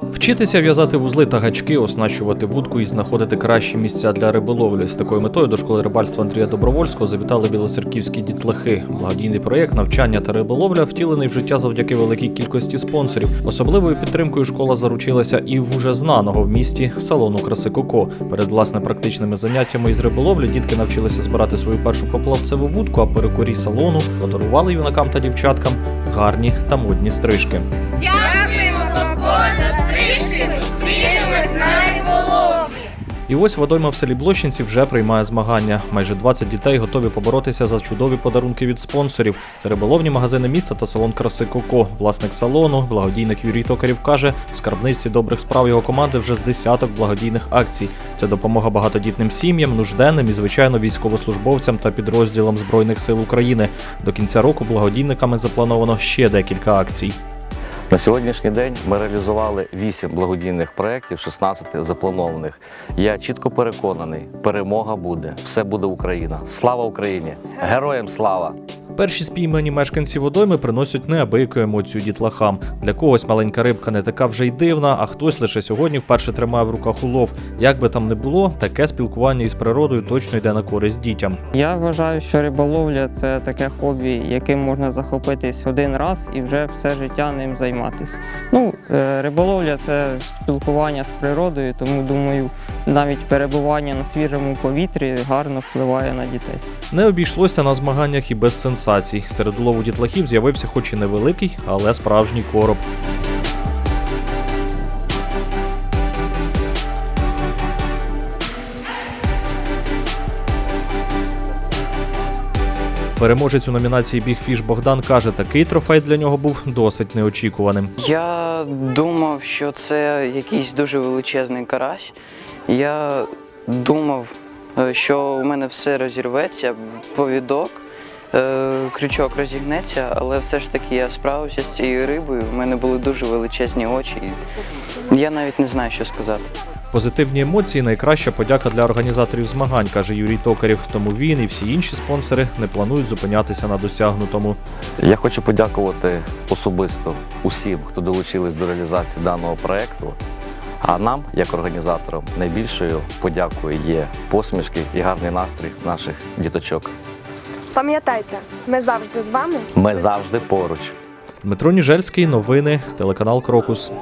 Вчитися в'язати вузли та гачки, оснащувати вудку і знаходити кращі місця для риболовлі. З такою метою до школи рибальства Андрія Добровольського завітали білоцерківські дітлахи. Благодійний проєкт навчання та риболовля втілений в життя завдяки великій кількості спонсорів. Особливою підтримкою школа заручилася і в уже знаного в місті салону краси Коко. Перед власне практичними заняттями із риболовлі дітки навчилися збирати свою першу поплавцеву вудку, а перекорі салону подарували юнакам та дівчаткам гарні та модні стрижки. Коко, за стрижки. Зустрінемось на риболовлі. І ось водойма в селі Блощинці вже приймає змагання. Майже 20 дітей готові поборотися за чудові подарунки від спонсорів. Це риболовні магазини міста та салон краси Коко. Власник салону, благодійник Юрій Токарів каже, в скарбниці добрих справ його команди вже з десяток благодійних акцій. Це допомога багатодітним сім'ям, нужденним і звичайно військовослужбовцям та підрозділам збройних сил України. До кінця року благодійниками заплановано ще декілька акцій. На сьогоднішній день ми реалізували 8 благодійних проєктів, 16 запланованих. Я чітко переконаний, перемога буде, все буде Україна. Слава Україні! Героям слава! Перші спіймані мешканці водойми приносять неабияку емоцію дітлахам. Для когось маленька рибка не така вже й дивна, а хтось лише сьогодні вперше тримає в руках улов. Як би там не було, таке спілкування із природою точно йде на користь дітям. Я вважаю, що риболовля це таке хобі, яким можна захопитись один раз і вже все життя ним займатися. Ну, е, риболовля це спілкування з природою, тому думаю, навіть перебування на свіжому повітрі гарно впливає на дітей. Не обійшлося на змаганнях і без сенсацій. Серед улову дітлахів з'явився хоч і невеликий, але справжній короб. Переможець у номінації Бігфіш Богдан каже, такий трофей для нього був досить неочікуваним. Я думав, що це якийсь дуже величезний карась. Я думав, е, що у мене все розірветься, повідок, крючок розігнеться, але все ж таки я справився з цією рибою. У мене були дуже величезні очі. і Я навіть не знаю, що сказати. Позитивні емоції найкраща подяка для організаторів змагань, каже Юрій Токарєв. Тому він і всі інші спонсори не планують зупинятися на досягнутому. Я хочу подякувати особисто усім, хто долучились до реалізації даного проєкту. А нам, як організаторам, найбільшою подякою є посмішки і гарний настрій наших діточок. Пам'ятайте, ми завжди з вами. Ми завжди поруч. Дмитро Ніжельський, новини, телеканал Крокус.